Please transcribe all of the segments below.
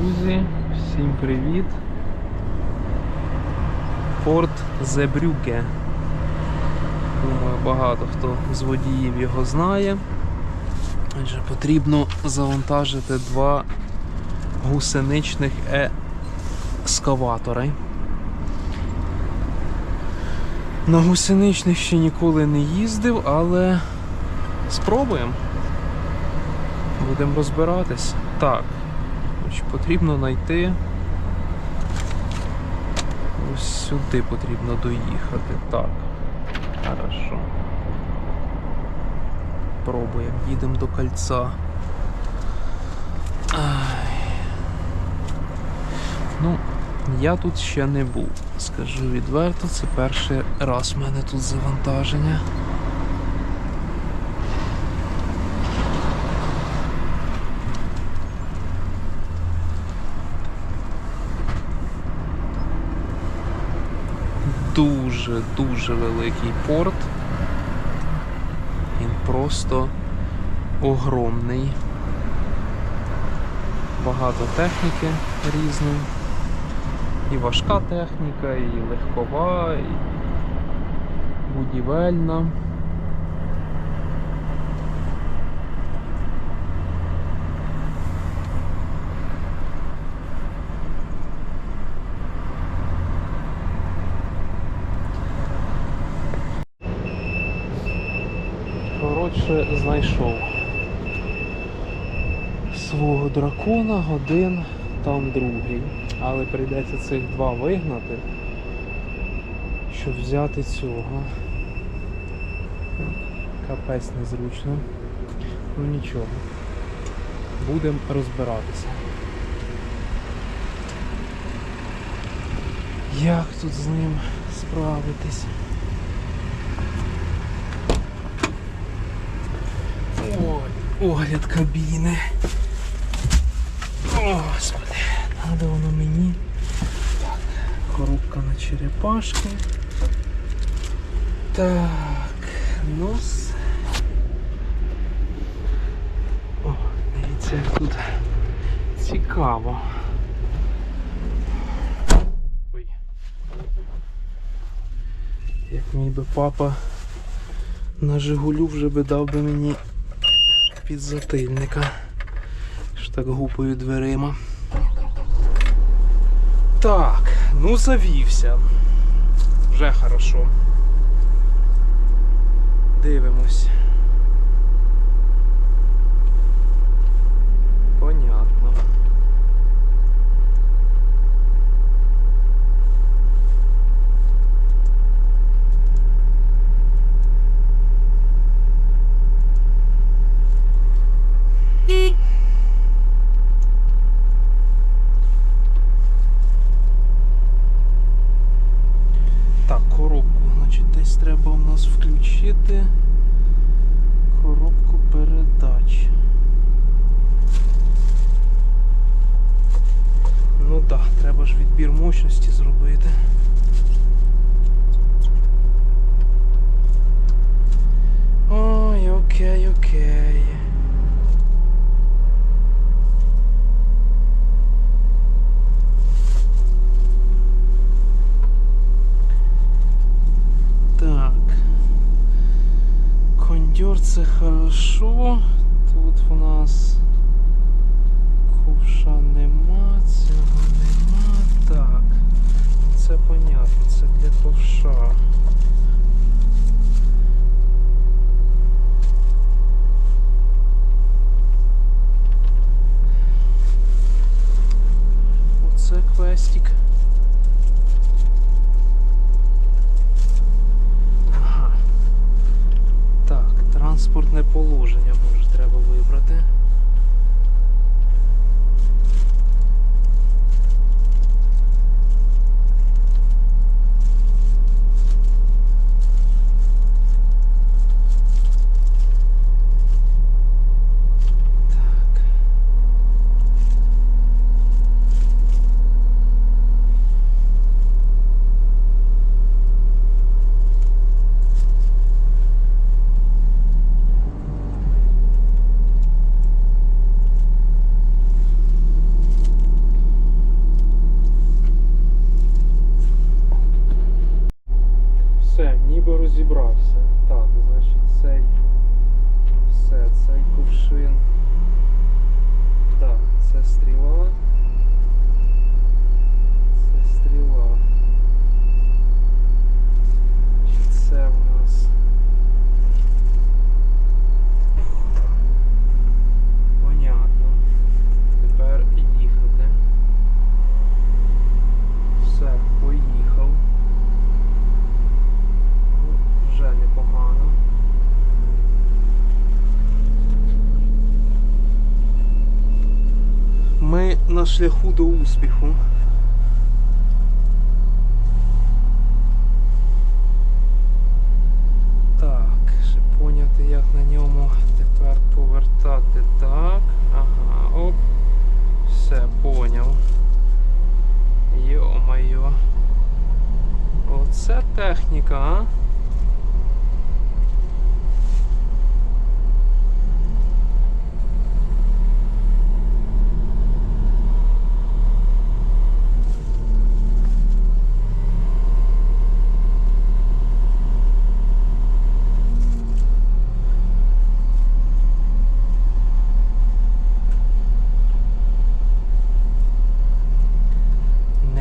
Друзі, всім привіт. Форт Зебрюке. Думаю, багато хто з водіїв його знає. Адже потрібно завантажити два гусеничних ескаватори. На гусеничних ще ніколи не їздив, але спробуємо. Будемо розбиратись. Так. Значить, потрібно знайти. Ось сюди потрібно доїхати. Так. Хорошо. Пробуємо. Їдемо до кольця. Ай. Ну, я тут ще не був. Скажу відверто, це перший раз в мене тут завантаження. Дуже дуже великий порт. Він просто огромний. Багато техніки різної. І важка техніка, і легкова, і будівельна. Коротше, знайшов свого дракона, один, там другий. Але прийдеться цих два вигнати, щоб взяти цього. Капець незручно. Ну нічого. Будемо розбиратися. Як тут з ним справитись? Огляд кабіни. О, Господи, надо воно мені. Так, коробка на черепашки. Так, нос. О, дивіться, як тут цікаво. Ой. Як мій би папа на Жигулю вже би дав би мені підзатильника. Що так гупою дверима. Так, ну завівся. Вже хорошо. Дивимось. Понятно. Так, коробку, значить, десь треба у нас включити коробку передач. Ну так, да, треба ж відбір мощності зробити. Ой, окей, окей. Так. Кондьор це хорошо. Тут у нас ковша нема, цього нема. Так. Це понятно, це для ковша. Оце квестик. Ага. Так, транспортне положення може треба вибрати. Так. розібрався. Так, значить цей. Все, цей кувшин. Так, це стріла. Це стріла. Чи це в нас. Понятно. Тепер їхати. Все, поїхав. Ну, вже непогано. Ми на шляху до успіху. Так, ще поняти, як на ньому тепер повертати. Так. Ага, оп. Все, поняв. Йо-майо. Оце техніка, а?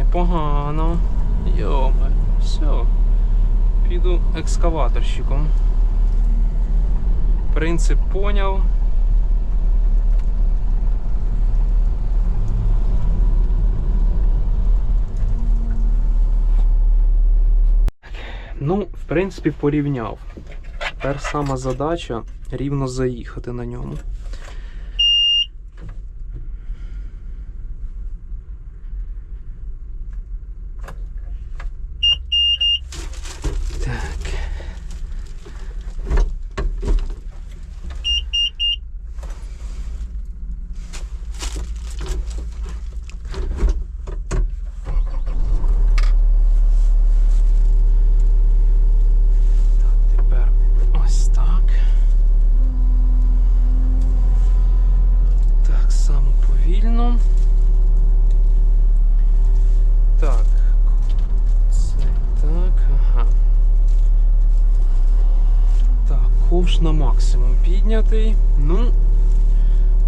Непогано. Йоме, все. Піду екскаваторщиком. Принцип поняв. Ну, в принципі, порівняв. Тепер сама задача рівно заїхати на ньому. Так. Так, тепер ось так. Так само повільно. Так. Це так, ага. Так, на максимум піднятий. Ну,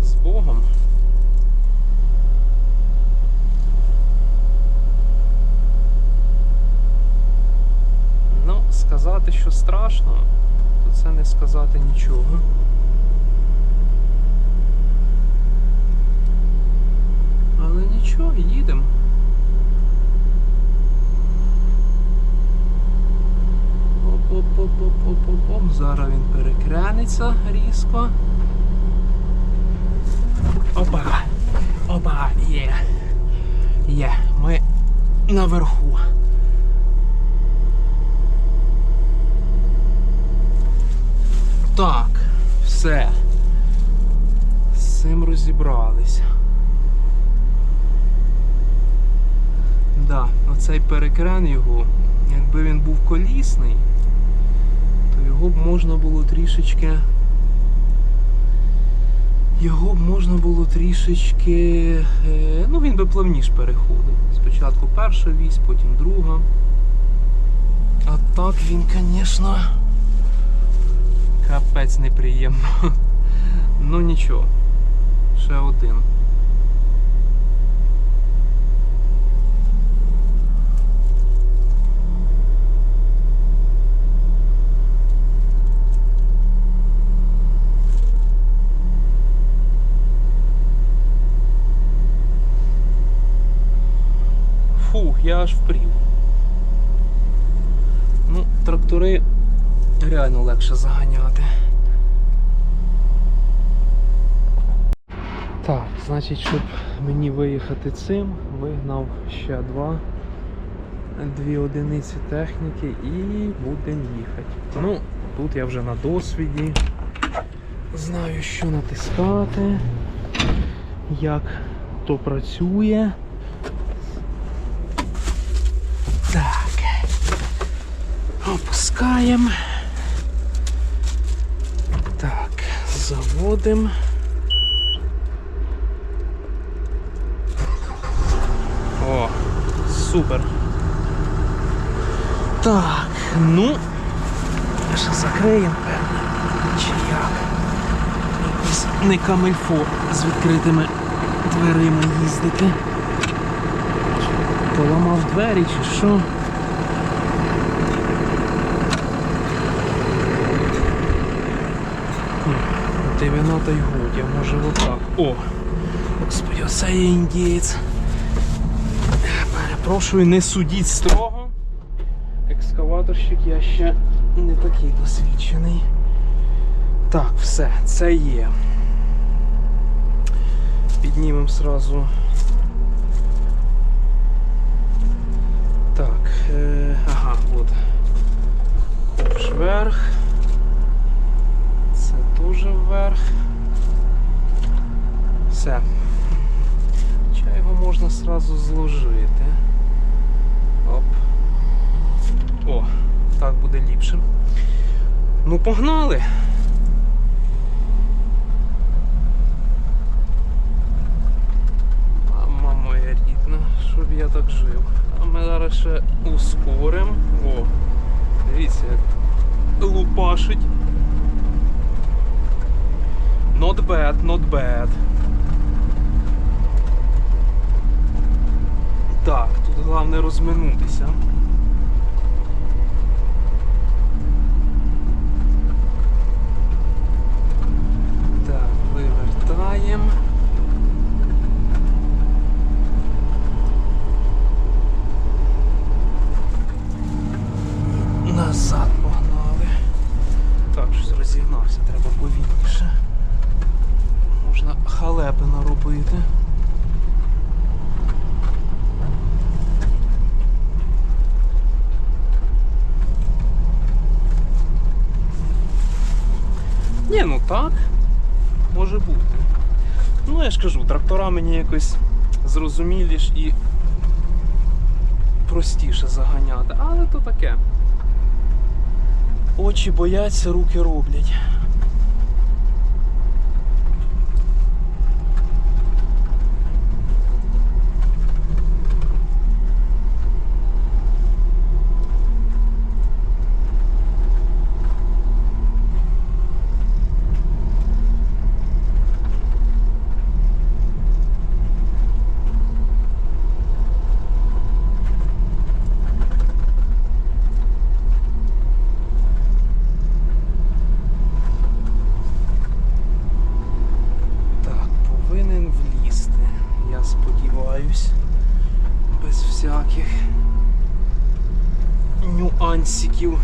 з Богом. Ну, сказати, що страшно, то це не сказати нічого. Але нічого, їдемо. Зараз він перекрениться різко. Опа! Опа! Є! Є! Ми наверху. Так, все. З цим розібралися. Да, оцей перекрен його, якби він був колісний, його б можна було трішечки. Його б можна було трішечки. е, Ну, він би плавніш переходив. Спочатку перша вісь, потім друга. А так він, звісно, капець неприємно. Ну нічого. Ще один. Фух, я аж впрів. Ну, трактори реально легше заганяти. Так, значить, щоб мені виїхати цим, вигнав ще два, дві одиниці техніки і будемо їхати. Ну, тут я вже на досвіді. Знаю, що натискати, як то працює. Опускаємо. Так, заводимо. О, супер. Так, ну, ще закриємо, певне. Чи як? Якось не камильфо з відкритими дверима їздити. Поламав двері чи що? Дивина та й годі, а може отак. О! Господи, оце є індієць. Перепрошую, не судіть строго. Екскаваторщик я ще не такий досвідчений. Так, все, це є. Піднімемо сразу. Так, е, ага, от. Ковш вверх. Теж вверх. Все. Хоча його можна сразу зложити. Оп. О, так буде ліпше. Ну, погнали! Мама моя рідна, щоб я так жив. А ми зараз ще ускоримо. О, дивіться, як лупашить. Not bad, not bad. Так, тут головне розминутися. Так, вивертаємо. Назад погнали. Так, щось розігнався, треба повільніше. Халепи наробити. Ні, ну так, може бути. Ну, я ж кажу, трактора мені якось зрозуміліш і простіше заганяти, але то таке. Очі бояться, руки роблять. Так, повинен влізти. Я сподіваюсь. Без всяких нюансиків.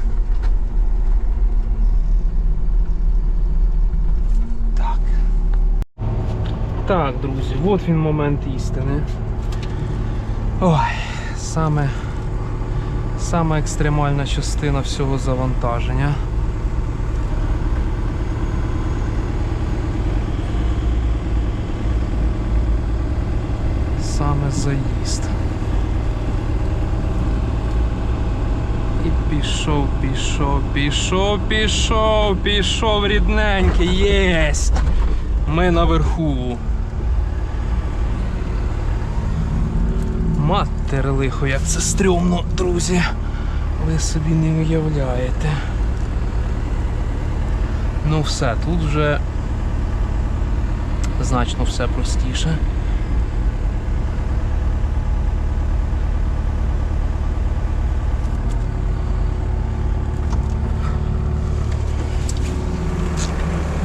Так. Так, друзі, от він момент істини. Ой, саме, саме екстремальна частина всього завантаження. Саме заїзд. Пішов, пішов, пішов, пішов, пішов рідненький, єсть! Ми наверху. Матер лихо, як це стрьомно, друзі. Ви собі не уявляєте. Ну все, тут вже значно все простіше.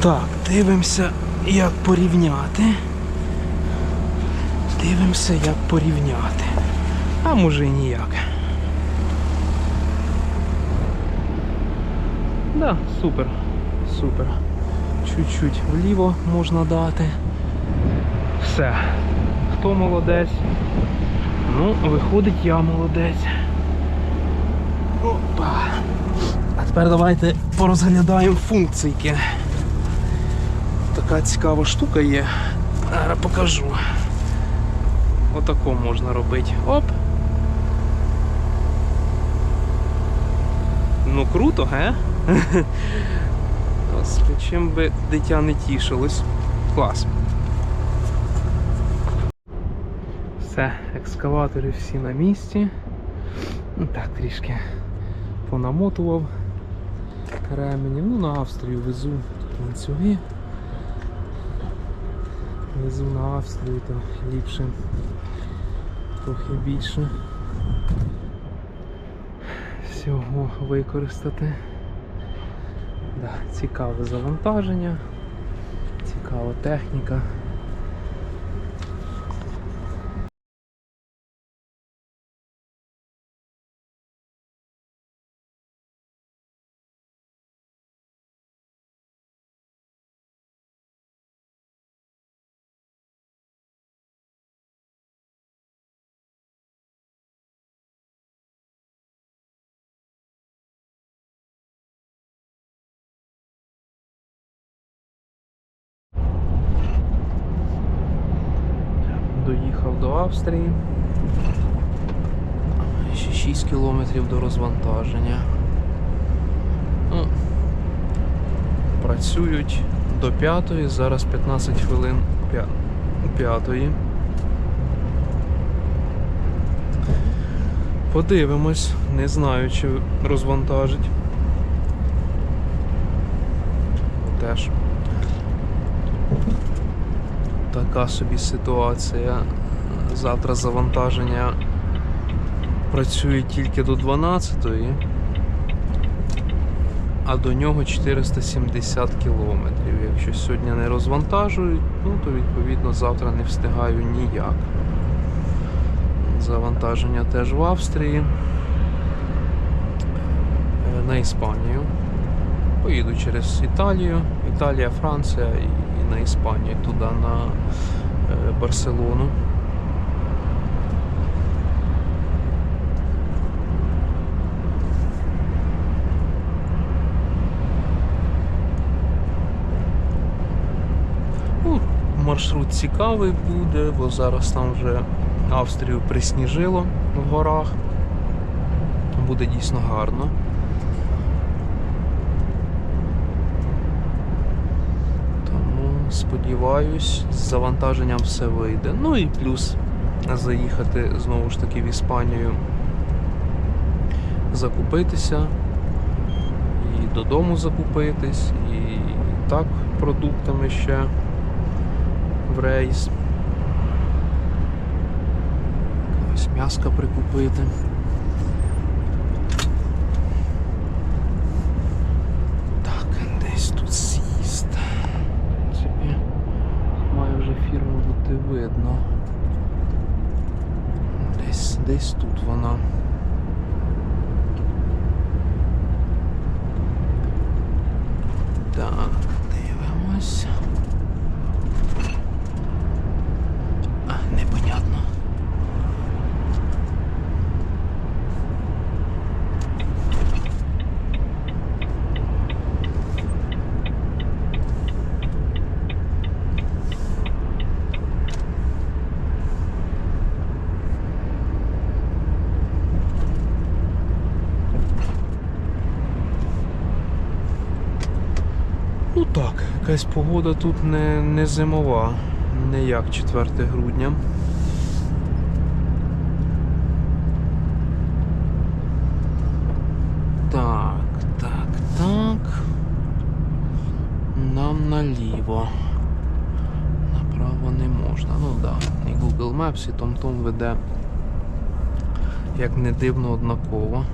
Так, дивимося, як порівняти. Дивимося, як порівняти. А може і ніяк. Да, супер. Супер. Чуть-чуть вліво можна дати. Все. Хто молодець? Ну, виходить, я молодець. Опа. А тепер давайте порозглядаємо функційки. Така цікава штука є. Зараз покажу. Отако можна робити. Оп. Ну круто, ге? Господи, чим би дитя не тішилось. Клас. Все, екскаватори всі на місці. Ну так, трішки понамотував. ремені. Ну, на Австрію везу тут ланцюги. Везу на Австрію, то ліпше, трохи більше всього використати. Да, цікаве завантаження, цікава техніка. Доїхав до Австрії. Ще 6 кілометрів до розвантаження. Ну, працюють до п'ятої, зараз 15 хвилин п'я- п'ятої. Подивимось, не знаю, чи розвантажить. Теж така собі ситуація. Завтра завантаження працює тільки до 12-ї, а до нього 470 кілометрів. Якщо сьогодні не розвантажують, ну то відповідно завтра не встигаю ніяк. Завантаження теж в Австрії. Е, На Іспанію. Поїду через Італію, Італія, Франція і, і на Іспанію, туди на е, Барселону. Ну, маршрут цікавий буде, бо зараз там вже Австрію присніжило в горах. Буде дійсно гарно. Тому сподіваюсь, з завантаженням все вийде. Ну і плюс заїхати знову ж таки в Іспанію, закупитися, і додому закупитись, і так продуктами ще в рейс. Ось м'яска прикупити. Так, десь тут. В принципі, має вже фірму бути видно. Десь, десь тут вона. Так, дивимось. А, непонятно. Ну так, якась погода тут не, не зимова, не як 4 грудня. Так, так, так. Нам наліво. Направо не можна. Ну так, да. і Google Maps, і TomTom веде, як не дивно, однаково.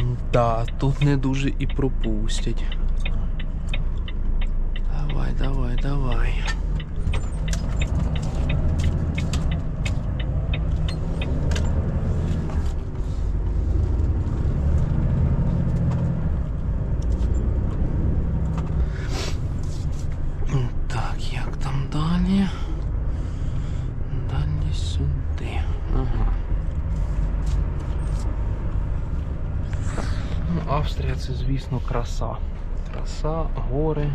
М, Да, тут не дуже і пропустять. Давай, давай, давай. М, Так, як там далі? Далі сюди. Ага. Ну, Австрія це, звісно, краса. Краса, гори,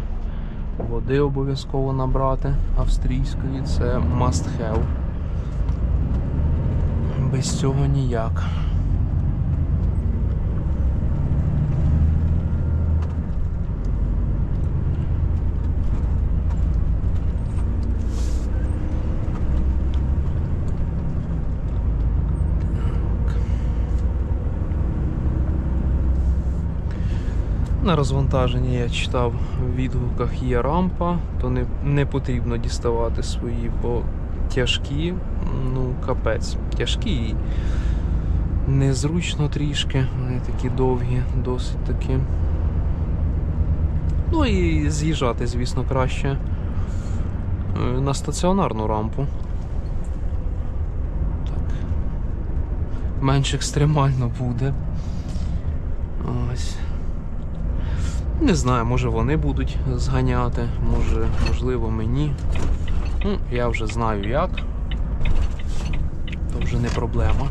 води обов'язково набрати австрійської, це must have. Без цього ніяк. На розвантаженні я читав в відгуках є рампа, то не, не потрібно діставати свої, бо тяжкі, ну капець, тяжкі і незручно трішки, вони такі довгі, досить такі. Ну і з'їжджати, звісно, краще е, на стаціонарну рампу. Так. Менш екстремально буде. Ось. Не знаю, може вони будуть зганяти, може, можливо, мені. Ну, я вже знаю як. То вже не проблема.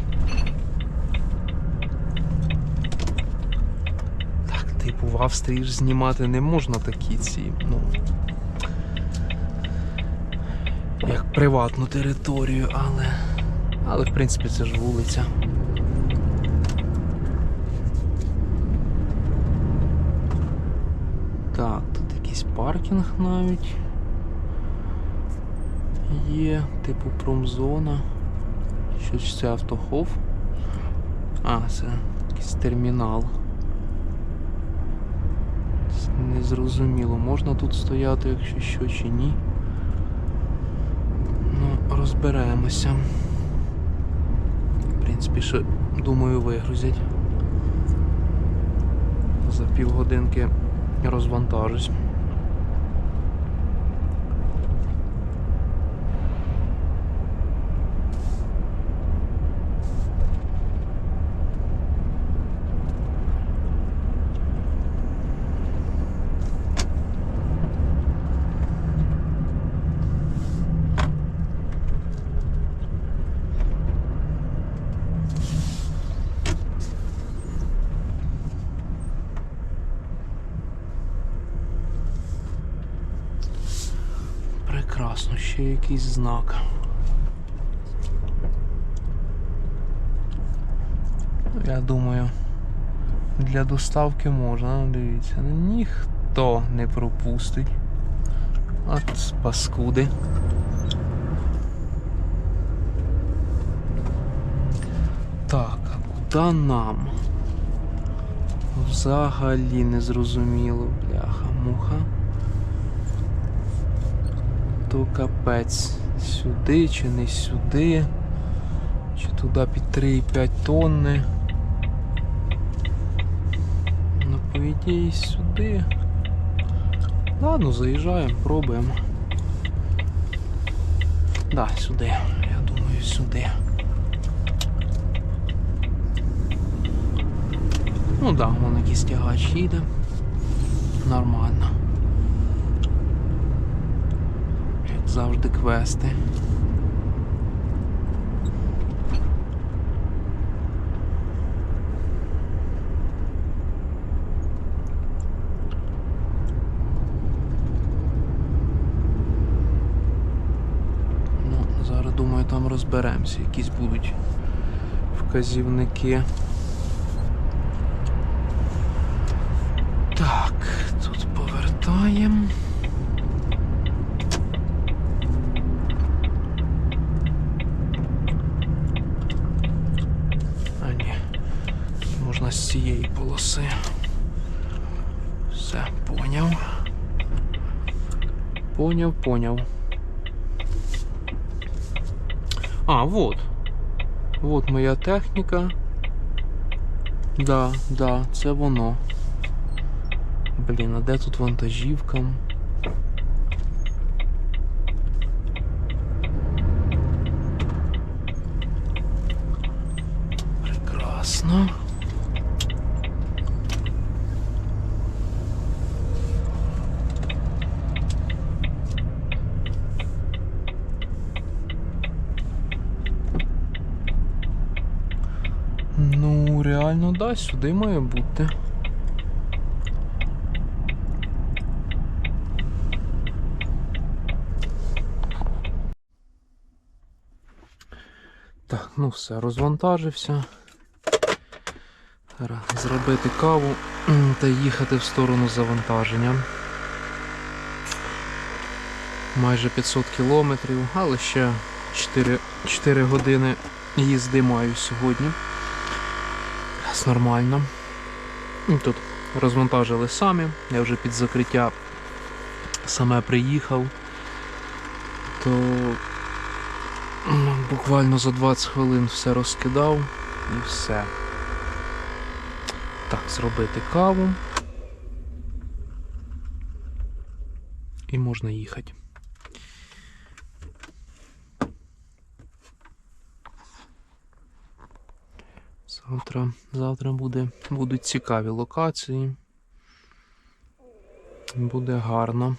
Так, типу, в Австрії ж знімати не можна такі ці, ну. Як приватну територію, але. Але в принципі це ж вулиця. Так, тут якийсь паркінг навіть є, типу промзона. Щось це автохов. А, це якийсь термінал. Незрозуміло, можна тут стояти, якщо що чи ні. Ну, розберемося. В принципі, ще думаю вигрузять. За півгодинки розвантажусь. Прекрасно, ще якийсь знак. Я думаю, для доставки можна, ну, дивіться, ніхто не пропустить. От паскуди. Так, а куди нам? Взагалі не зрозуміло, бляха, муха. То капець. Сюди чи не сюди. Чи туди під 3,5 тонни. Ну, по ідеї, сюди. Ладно, заїжджаємо, пробуємо. Да, сюди. Я думаю, сюди. Ну да, вон якийсь тягач їде. Нормально. Як завжди квести. Ну, зараз думаю, там розберемося, якісь будуть вказівники. Так, тут повертаємо. А ні, можна з цієї полоси. Все, поняв. Поняв. А, вот. Вот моя техніка. Да, да, це воно. Блін, а де тут вантажівка? Прекрасно. да, сюди має бути. Так, ну все, розвантажився. Зараз зробити каву та їхати в сторону завантаження. Майже 500 кілометрів, але ще 4, 4 години їзди маю сьогодні. З нормально. Тут розвантажили самі, я вже під закриття саме приїхав, то буквально за 20 хвилин все розкидав і все. Так, зробити каву. І можна їхати. Завтра, завтра буде, будуть цікаві локації. Буде гарно.